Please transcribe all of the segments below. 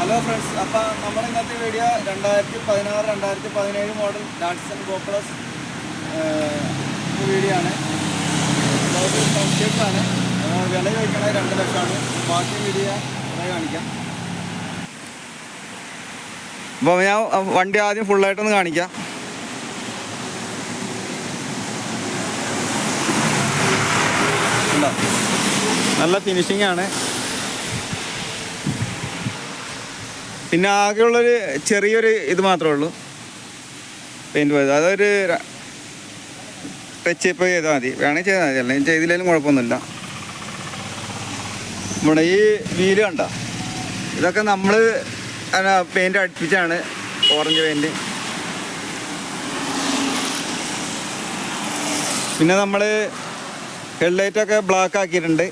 Hello friends അപ്പോൾ നമ്മുടെ ഇന്നത്തെ വീഡിയോ രണ്ടായിരത്തി പതിനാറ് രണ്ടായിരത്തി പതിനേഴ് മോഡൽ ഡാറ്റ്സൺ ഗോപ്ലസ് വീഡിയോ ആണ്. സംശയമാണ് വില ചോദിക്കണത് രണ്ട് ലക്ഷമാണ്. ബാക്കി വീഡിയോ വില കാണിക്കാം. അപ്പോൾ ഞാൻ വണ്ടി ആദ്യം ഫുള്ളായിട്ടൊന്ന് കാണിക്കാം. നല്ല ഫിനിഷിംഗ് ആണ്. പിന്നെ ആകെയുള്ളൊരു ചെറിയൊരു ഇത് മാത്രമേ ഉള്ളൂ. പെയിന്റ് പോയത്. അതൊരു ടച്ച് ഇപ്പോൾ ചെയ്താൽ മതി. വേണമെങ്കിൽ ചെയ്താൽ മതി. അല്ലെങ്കിൽ ചെയ്തില്ലെങ്കിലും കുഴപ്പമൊന്നുമില്ല. നമ്മുടെ ഈ വീൽ കണ്ട? ഇതൊക്കെ നമ്മൾ പെയിന്റ് അടുപ്പിച്ചാണ് ഓറഞ്ച് പെയിന്റ് പിന്നെ നമ്മൾ ഹെഡ്ലൈറ്റൊക്കെ ബ്ലാക്ക് ആക്കിയിട്ടുണ്ട്.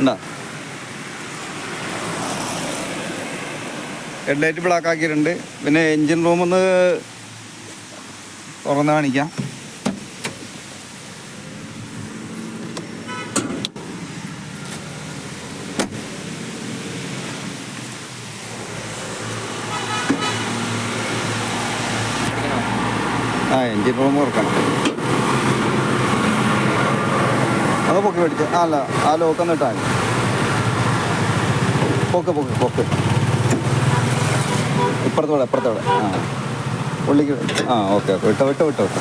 ഉണ്ടോ ഹെഡ്ലൈറ്റ് ബ്ലാക്ക് ആക്കിയിട്ടുണ്ട്. പിന്നെ എൻജിൻ ഒന്ന് തുറന്ന് കാണിക്കാം. ആ എൻജിൻ റൂം തുറക്കണം. അത് പൊക്കി പിടിച്ച്. ആ അല്ല ആ ലോക്കൊന്ന് ഇട്ടാൽ പൊക്ക് പൊക്ക് പൊക്ക്. ഇപ്പുറത്തോടെ ഇപ്പുറത്തോടെ ആ. ഉള്ളിക്ക് ആ ഓക്കെ ഓക്കെ. വിട്ടോ വിട്ടോ വിട്ടോ വിട്ടോ.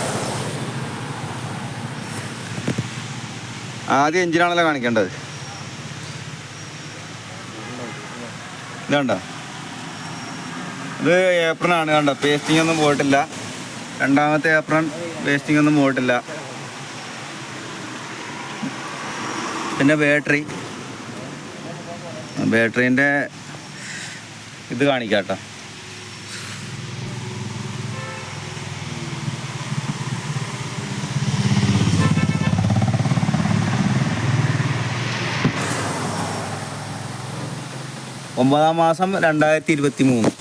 ആദ്യം എഞ്ചിനാണല്ലോ കാണിക്കേണ്ടത്. ഇതുണ്ട? ഇത് ഏപ്രൺ കണ്ടോ? പേസ്റ്റിംഗ് ഒന്നും പോയിട്ടില്ല. രണ്ടാമത്തെ ഏപ്രൺ പേസ്റ്റിംഗ് ഒന്നും പോയിട്ടില്ല. പിന്നെ ബാറ്ററി. ബാറ്ററീന്റെ ഇത് കാണിക്കാം കേട്ടോ ഒമ്പതാം മാസം രണ്ടായിരത്തി ഇരുപത്തി മൂന്ന്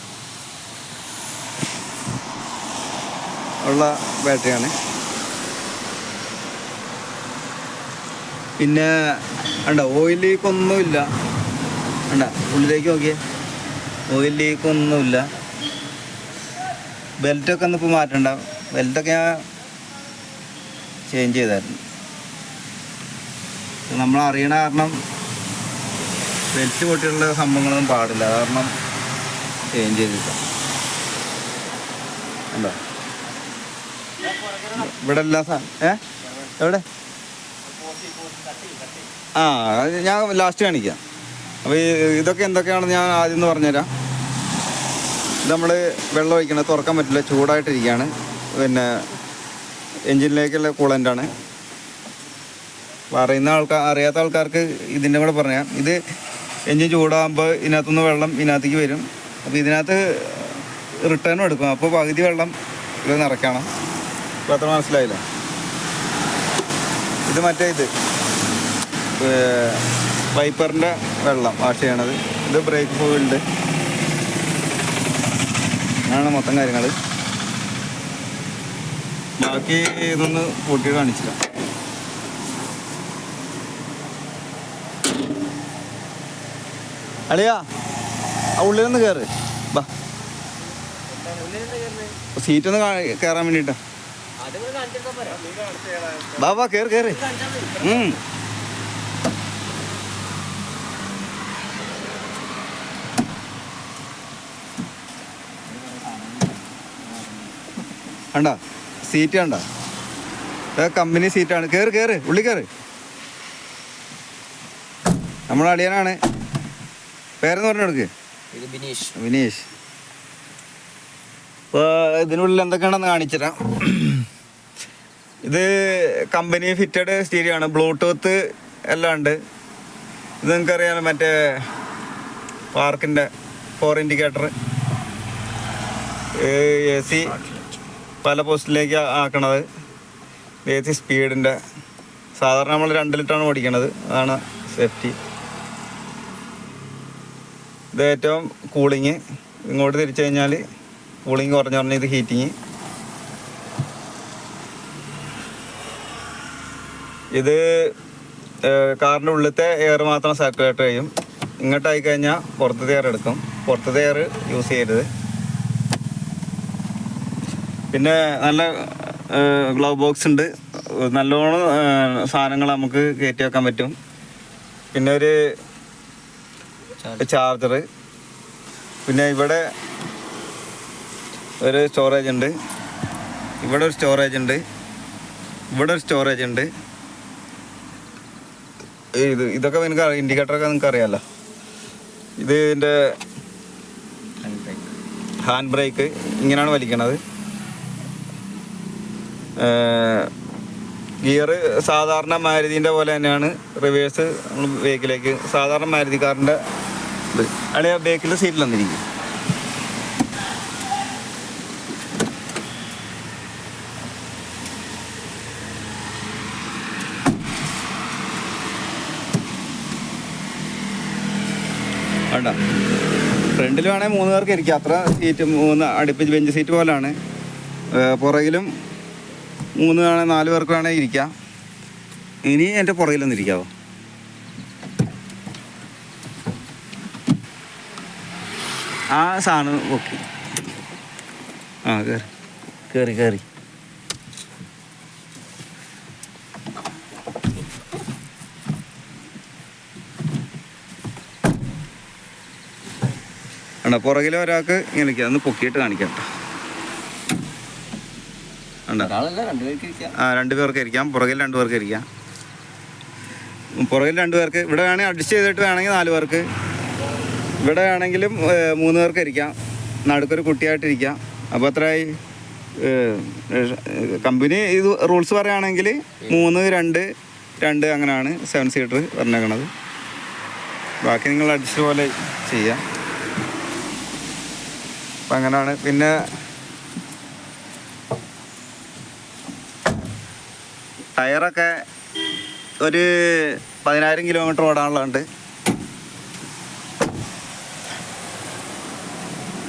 ഉള്ള ബാറ്ററിയാണ്. പിന്നെ ഉണ്ടോ ഓയിൽ ലീക്ക് ഒന്നുമില്ല ഉണ്ട ഉള്ളിലേക്ക് നോക്കിയേ. ഓയിൽ ലീക്ക് ഒന്നുമില്ല ബെൽറ്റൊക്കെ ഒന്ന് ഇപ്പോൾ മാറ്റണ്ട. ബെൽറ്റൊക്കെ ഞാൻ ചേഞ്ച് ചെയ്തായിരുന്നു. നമ്മൾ അറിയണ കാരണം ബെൽറ്റ് പൊട്ടിയുള്ള സംഭവങ്ങളൊന്നും പാടില്ല. കാരണം ചേഞ്ച് ചെയ്തില്ല ഉണ്ടോ ഇവിടെ എല്ലാ ഏ? എവിടെ? ആ ഞാൻ ലാസ്റ്റ് കാണിക്കാം. അപ്പോൾ ഇതൊക്കെ എന്തൊക്കെയാണെന്ന് ഞാൻ ആദ്യം ഒന്ന് പറഞ്ഞുതരാം. ഇത് നമ്മൾ വെള്ളം ഒഴിക്കണം തുറക്കാൻ പറ്റില്ല ചൂടായിട്ടിരിക്കുകയാണ്. പിന്നെ എൻജിനിലേക്കുള്ള കൂളന്റാണ് അറിയുന്ന ആൾക്കാർ അറിയാത്ത ആൾക്കാർക്ക് ഇതിന്റെ കൂടെ പറഞ്ഞാൽ ഇത് എൻജിൻ ചൂടാകുമ്പോൾ ഇതിനകത്തുനിന്ന് വെള്ളം ഇതിനകത്തേക്ക് വരും. അപ്പോൾ ഇതിനകത്ത് റിട്ടേണും എടുക്കും. അപ്പോൾ പകുതി വെള്ളം ഇത് നിറയ്ക്കണം. അത്ര മനസ്സിലായില്ല? ഇത് മറ്റേ ഇത്. വൈപ്പറിന്റെ വെള്ളം വാഷ് ചെയ്യണത്. ഇത് ബ്രേക്ക് ഫോയിലുണ്ട് അങ്ങനെയാണ് മൊത്തം കാര്യങ്ങൾ ബാക്കി ഇതൊന്ന് കൂട്ടി കാണിച്ചില്ല അളിയാ ആ ഉള്ളിലൊന്ന് കയറ് ബാ. സീറ്റൊന്ന് കയറാൻ വേണ്ടിട്ടാ. ബാ ബാ കയറി കയറി കണ്ട? സീറ്റ് കണ്ട? കമ്പനി സീറ്റാണ്. കയറി കയറി ഉള്ളി കയറി നമ്മളെ അളിയനാണ് പേരെന്ന് പറഞ്ഞു കൊടുക്ക് ഇത് ബിനീഷ്. വിനീഷ് ഇപ്പോൾ ഇതിനുള്ളിൽ എന്തൊക്കെയാണെന്ന് കാണിച്ചുതരാം. ഇത് കമ്പനി ഫിറ്റഡ് സ്റ്റീരിയോ ആണ്. ബ്ലൂടൂത്ത് എല്ലാം ഉണ്ട്. ഇത് നിങ്ങൾക്കറിയാം മറ്റേ പാർക്കിന്റെ ഫോർ ഇൻഡിക്കേറ്റർ. എ സി പല പോസ്റ്റിലേക്ക് ആക്കണത്. എ സി സ്പീഡിന്റെ സാധാരണ നമ്മൾ രണ്ട് ലിറ്ററാണ് ഓടിക്കണത്. അതാണ് സേഫ്റ്റി. ഇത് ഏറ്റവും കൂളിങ് ഇങ്ങോട്ട് തിരിച്ചു കഴിഞ്ഞാൽ കൂളിങ് കുറഞ്ഞു പറഞ്ഞാൽ ഇത് ഹീറ്റിങ് ഇത് കാറിന്റെ ഉള്ളിലത്തെ എയർ മാത്രം സർക്കുലേറ്റ് ചെയ്യും. ഇങ്ങോട്ടായി കഴിഞ്ഞാൽ പുറത്തത്തെ എയർ എടുക്കും. പുറത്തത്തെ എയർ യൂസ് ചെയ്യരുത്. പിന്നെ നല്ല ഗ്ലൗ ബോക്സ് ഉണ്ട്. നല്ലോണം സാധനങ്ങൾ നമുക്ക് കയറ്റി വെക്കാൻ പറ്റും. പിന്നെ ഒരു ചാർജർ പിന്നെ ഇവിടെ ഒരു സ്റ്റോറേജ് ഉണ്ട്. ഇവിടെ ഒരു സ്റ്റോറേജ് ഉണ്ട്. ഇവിടെ ഒരു സ്റ്റോറേജ് ഉണ്ട്. ഇത് ഇതൊക്കെ നിങ്ങൾക്ക് ഇൻഡിക്കേറ്ററൊക്കെ നിങ്ങൾക്ക് അറിയാമല്ലോ ഇത് ഇതിന്റെ ഹാൻഡ് ബ്രേക്ക് ഇങ്ങനെയാണ് വലിക്കണത്. ഗിയർ സാധാരണ മാരുതിന്റെ പോലെ തന്നെയാണ് റിവേഴ്സ് നമ്മൾ സാധാരണ മാരുതി കാറിന്റെ ഇത് ബേക്കിലെ സീറ്റിൽ വന്നിരിക്കും. വേണ്ട. ഫ്രണ്ടിൽ വേണേൽ മൂന്ന് പേർക്ക് ഇരിക്കാം. അത്ര സീറ്റ് മൂന്ന് അടുപ്പിച്ച് ബെഞ്ച് സീറ്റ് പോലാണ്. പുറകിലും മൂന്ന് വേണേൽ നാല് പേർക്ക് വേണേൽ ഇരിക്കാം. ഇനി എന്റെ പുറകിലൊന്ന് ആ സാധനം ഓക്കെ ആ കയറി കയറി കയറി അണ്ട പുറകിലെ ഒരാൾക്ക് ഇങ്ങനെ ഇരിക്കാം ഒന്ന് പൊക്കിയിട്ട് കാണിക്കാം രണ്ടുപേർക്ക് ആ രണ്ട് പേർക്ക് ഇരിക്കാം. പുറകിൽ രണ്ട് പേർക്ക് ഇരിക്കാം. പുറകിൽ രണ്ട് പേർക്ക്. ഇവിടെ വേണമെങ്കിൽ അഡ്ജസ്റ്റ് ചെയ്തിട്ട് വേണമെങ്കിൽ നാല് പേർക്ക് ഇവിടെ ആണെങ്കിലും മൂന്ന് പേർക്ക് ഇരിക്കാം. നടുക്കൊരു കുട്ടിയായിട്ടിരിക്കാം അപ്പോൾ അത്രയായി കമ്പനി ഇത് റൂൾസ് പറയുകയാണെങ്കിൽ മൂന്ന് രണ്ട് രണ്ട് അങ്ങനെയാണ് സെവൻ സീറ്റർ പറഞ്ഞേക്കണത്. ബാക്കി നിങ്ങൾ അഡ്ജസ്റ്റ് പോലെ ചെയ്യാം. അപ്പം അങ്ങനെയാണ്. പിന്നെ ടയറൊക്കെ ഒരു പതിനായിരം കിലോമീറ്റർ ഓടാനുള്ളതുണ്ട്.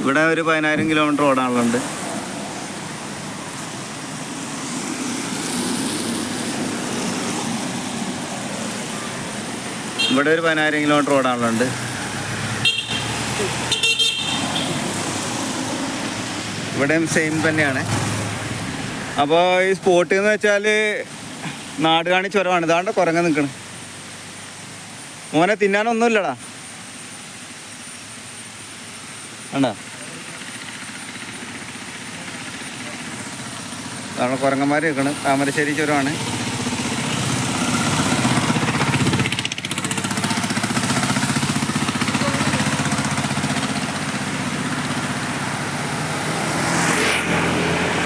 ഇവിടെ ഒരു പതിനായിരം കിലോമീറ്റർ ഓടാനുള്ളത് ഇവിടെ ഒരു പതിനായിരം കിലോമീറ്റർ ഓടാനുള്ളത് ഇവിടെയും സെയിം തന്നെയാണ്. അപ്പോൾ ഈ സ്പോട്ട് എന്ന് വെച്ചാൽ നാട് കാണി ചുരമാണ്. ഇതാണ്ട് കുരങ്ങ നിൽക്കണ് മോനെ തിന്നാനൊന്നുമില്ലടാ. വേണ്ട അതാണ് കുരങ്ങന്മാർ നിൽക്കുന്നത് താമരശ്ശേരി ചുരമാണ്.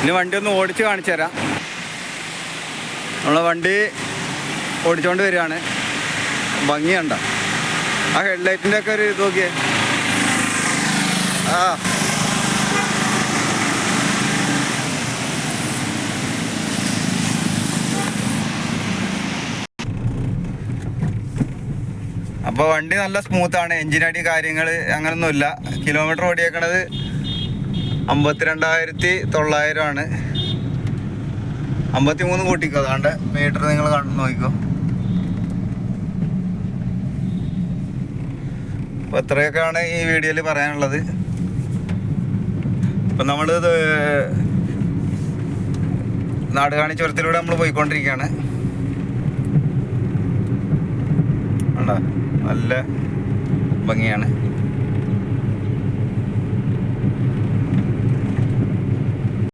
ഇനി വണ്ടി ഒന്ന് ഓടിച്ച് കാണിച്ചു തരാം. നമ്മളെ വണ്ടി ഓടിച്ചോണ്ട് വരികയാണ്. ഭംഗിയുണ്ട. ആ ഹെഡ്ലൈറ്റിന്റെ ഒക്കെ ഒരു ഇത് നോക്കിയേ. ആ. അപ്പോൾ വണ്ടി നല്ല സ്മൂത്താണ് എഞ്ചിനടി കാര്യങ്ങൾ അങ്ങനൊന്നുമില്ല. കിലോമീറ്റർ ഓടിയേക്കണത് അമ്പത്തിരണ്ടായിരത്തി തൊള്ളായിരമാണ് അമ്പത്തി മൂന്ന് കൂട്ടിക്കോ. അതാണ്ട് മീറ്റർ നിങ്ങൾ കണ്ടു നോക്കിക്കോ. അപ്പോൾ ഇത്രയൊക്കെയാണ് ഈ വീഡിയോയിൽ പറയാനുള്ളത്. ഇപ്പം നമ്മൾ നാടുകാണി ചുരത്തിലൂടെ നമ്മൾ പോയിക്കൊണ്ടിരിക്കുകയാണ്. കണ്ടോ? നല്ല ഭംഗിയാണ്.